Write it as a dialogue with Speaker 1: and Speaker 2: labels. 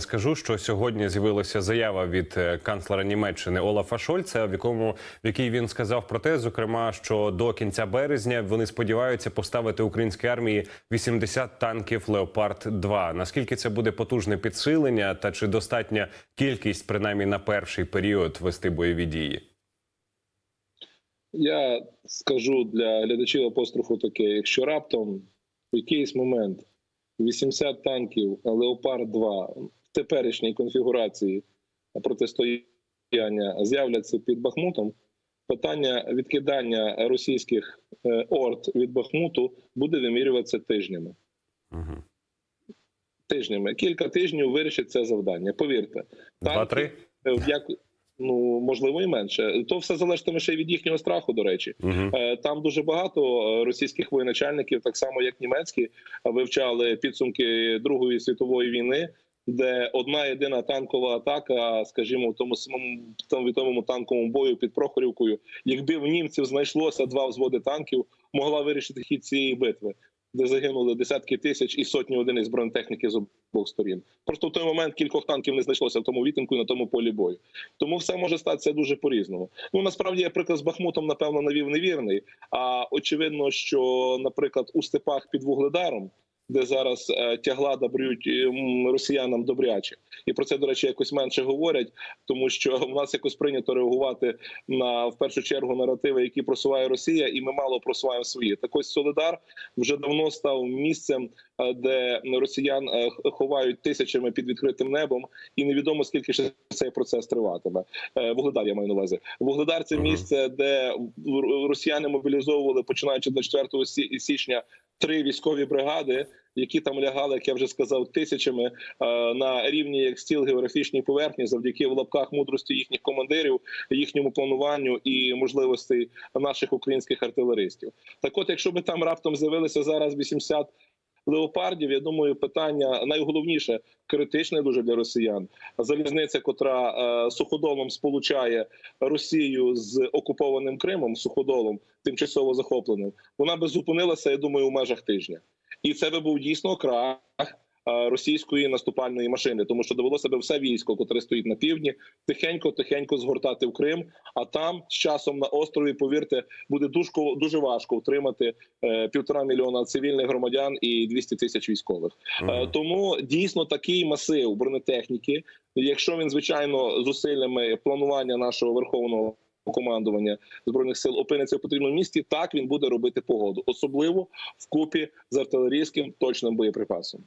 Speaker 1: Скажу, що сьогодні з'явилася заява від е, канцлера Німеччини Олафа Шольца, в якому в якій він сказав про те, зокрема, що до кінця березня вони сподіваються поставити українській армії 80 танків Леопард 2 Наскільки це буде потужне підсилення, та чи достатня кількість, принаймні на перший період, вести бойові дії?
Speaker 2: Я скажу для глядачів апострофу таке: якщо раптом в якийсь момент 80 танків Леопард 2 в теперішній конфігурації протистояння з'являться під Бахмутом, питання відкидання російських е, орд від Бахмуту буде вимірюватися тижнями.
Speaker 1: Угу.
Speaker 2: Тижнями кілька тижнів вирішить це завдання. Повірте,
Speaker 1: Два-три?
Speaker 2: е, як ну можливо і менше. То все залежатиме ще від їхнього страху. До речі,
Speaker 1: Угу.
Speaker 2: Е, Там дуже багато російських воєначальників, так само як німецькі, вивчали підсумки Другої світової війни, де одна єдина танкова атака, скажімо, в тому самому тому відомому танковому бою під Прохорівкою, якби в німців знайшлося два взводи танків, могла вирішити хід цієї битви. Де загинули десятки тисяч і сотні одиниць бронетехніки з обох сторін. Просто в той момент кількох танків не знайшлося в тому відтинку і на тому полі бою. Тому все може статися дуже по різному. Ну насправді я приклад з Бахмутом, напевно, навів невірний. А очевидно, що, наприклад, у степах під Вугледаром, де зараз е, тягла добрють росіянам добряче, і про це до речі якось менше говорять, тому що в нас якось прийнято реагувати на в першу чергу наративи, які просуває Росія, і ми мало просуваємо свої. Так ось Солидар вже давно став місцем, е, де росіян е, ховають тисячами під відкритим небом, і невідомо скільки ще цей процес триватиме. Вугледар я маю на увазі. Вугледар це місце, де росіяни мобілізовували починаючи з 4 сі- січня три військові бригади, які там лягали, як я вже сказав, тисячами е, на рівні як стіл географічній поверхні, завдяки в лапках мудрості їхніх командирів, їхньому плануванню і можливостей наших українських артилеристів. Так, от, якщо би там раптом з'явилися зараз 80 леопардів, я думаю, питання найголовніше критичне дуже для росіян. Залізниця, котра е, суходолом сполучає Росію з окупованим Кримом, суходолом тимчасово захопленим, вона би зупинилася, я думаю, у межах тижня. І це би був дійсно крах російської наступальної машини, тому що довелося би все військо, котре стоїть на півдні, тихенько, тихенько згортати в Крим. А там з часом на острові, повірте, буде дуже, дуже важко втримати е, півтора мільйона цивільних громадян і 200 тисяч військових. Е, Тому дійсно такий масив бронетехніки, якщо він звичайно зусиллями планування нашого верховного командування збройних сил опиниться в потрібному місці, так він буде робити погоду, особливо в купі з артилерійським точним боєприпасом.